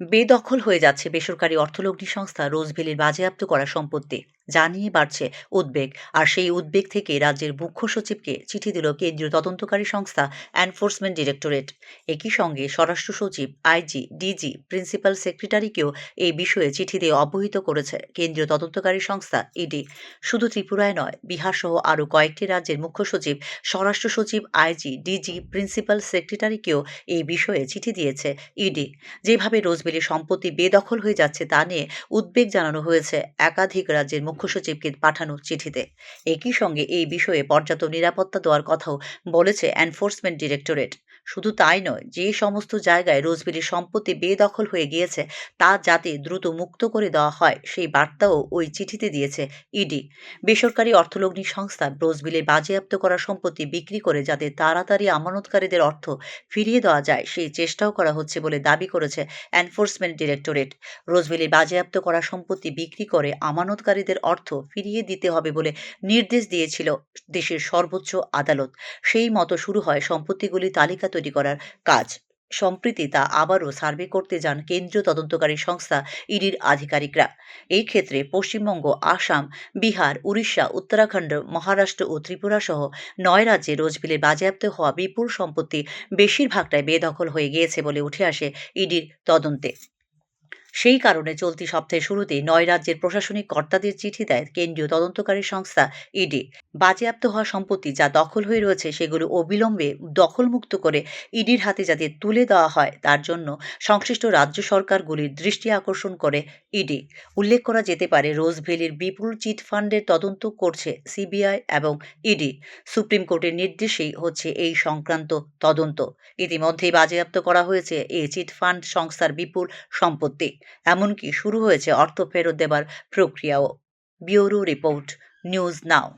বেদখল হয়ে যাচ্ছে বেসরকারি অর্থলগ্নি সংস্থা রোজভেলির বাজেয়াপ্ত করা সম্পত্তি। যা নিয়ে বাড়ছে উদ্বেগ। আর সেই উদ্বেগ থেকে রাজ্যের মুখ্য সচিবকে চিঠি দিল কেন্দ্রীয় তদন্তকারী সংস্থা এনফোর্সমেন্ট ডিরেক্টরেট। একই সঙ্গে স্বরাষ্ট্র সচিব, আইজি, ডিজি, প্রিন্সিপাল সেক্রেটারিকেও এই বিষয়ে চিঠি দিয়ে অবহিত করেছে কেন্দ্রীয় তদন্তকারী সংস্থা ইডি। শুধু ত্রিপুরায় নয় বিহার সহ আরও কয়েকটি রাজ্যের মুখ্য সচিব, স্বরাষ্ট্র সচিব, আইজি, ডিজি, প্রিন্সিপাল সেক্রেটারিকেও এই বিষয়ে চিঠি দিয়েছে ইডি। যেভাবে রোজবেলি সম্পত্তি বেদখল হয়ে যাচ্ছে তা নিয়ে উদ্বেগ জানানো হয়েছে একাধিক রাজ্যের মুখ্য সচিবকে পাঠানো চিঠিতে। একই সঙ্গে এই বিষয়ে পর্যাপ্ত নিরাপত্তা দেওয়ার কথাও বলেছে এনফোর্সমেন্ট ডিরেক্টরেট শুধু তাই নয়, যে সমস্ত জায়গায় রোজবেলির সম্পত্তি বেদখল হয়ে গিয়েছে, তা যাতে দ্রুত মুক্ত করে দেওয়া হয়, সেই বার্তাও ওই চিঠিতে দিয়েছে ইডি বেসরকারি অর্থলগ্নি সংস্থা রোজবিলে বাজেয়াপ্ত করা সম্পত্তি বিক্রি করে যাতে তাড়াতাড়ি আমানতকারীদের অর্থ ফিরিয়ে দেওয়া যায়, সেই চেষ্টাও করা হচ্ছে বলে দাবি করেছে এনফোর্সমেন্ট ডিরেক্টরেট। রোজবিলে বাজেয়াপ্ত করা সম্পত্তি বিক্রি করে আমানতকারীদের অর্থ ফিরিয়ে দিতে হবে বলে নির্দেশ দিয়েছিল দেশের সর্বোচ্চ আদালত। সেই মতো শুরু হয় সম্পত্তিগুলি তালিকা তৈরি করার কাজ। সম্প্রীতি তা আবারও সার্ভে করতে যান কেন্দ্রীয় তদন্তকারী সংস্থা ইডির আধিকারিকরা। এই ক্ষেত্রে পশ্চিমবঙ্গ, আসাম, বিহার, উড়িষ্যা, উত্তরাখণ্ড, মহারাষ্ট্র ও ত্রিপুরা সহ নয় রাজ্যে রোজবিলে বাজেয়াপ্ত হওয়া বিপুল সম্পত্তি বেশিরভাগটাই বেদখল হয়ে গিয়েছে বলে উঠে আসে ইডির তদন্তে। সেই কারণে চলতি সপ্তাহের শুরুতেই নয় রাজ্যের প্রশাসনিক কর্তাদের চিঠি দেয় কেন্দ্রীয় তদন্তকারী সংস্থা ইডি। বাজেয়াপ্ত হওয়া সম্পত্তি যা দখল হয়ে রয়েছে সেগুলো অবিলম্বে দখলমুক্ত করে ইডির হাতে যাতে তুলে দেওয়া হয়, তার জন্য সংশ্লিষ্ট রাজ্য সরকারগুলির দৃষ্টি আকর্ষণ করে ইডি। উল্লেখ করা যেতে পারে রোজভ্যালির বিপুল চিট ফান্ডের তদন্ত করছে সিবিআই এবং ইডি। সুপ্রিম কোর্টের নির্দেশেই হচ্ছে এই সংক্রান্ত তদন্ত। ইতিমধ্যেই বাজেয়াপ্ত করা হয়েছে এই চিট ফান্ড সংস্থার বিপুল সম্পত্তি। এমনকি শুরু হয়েছে অর্থ ফেরত দেবার প্রক্রিয়াও। Bureau report news now.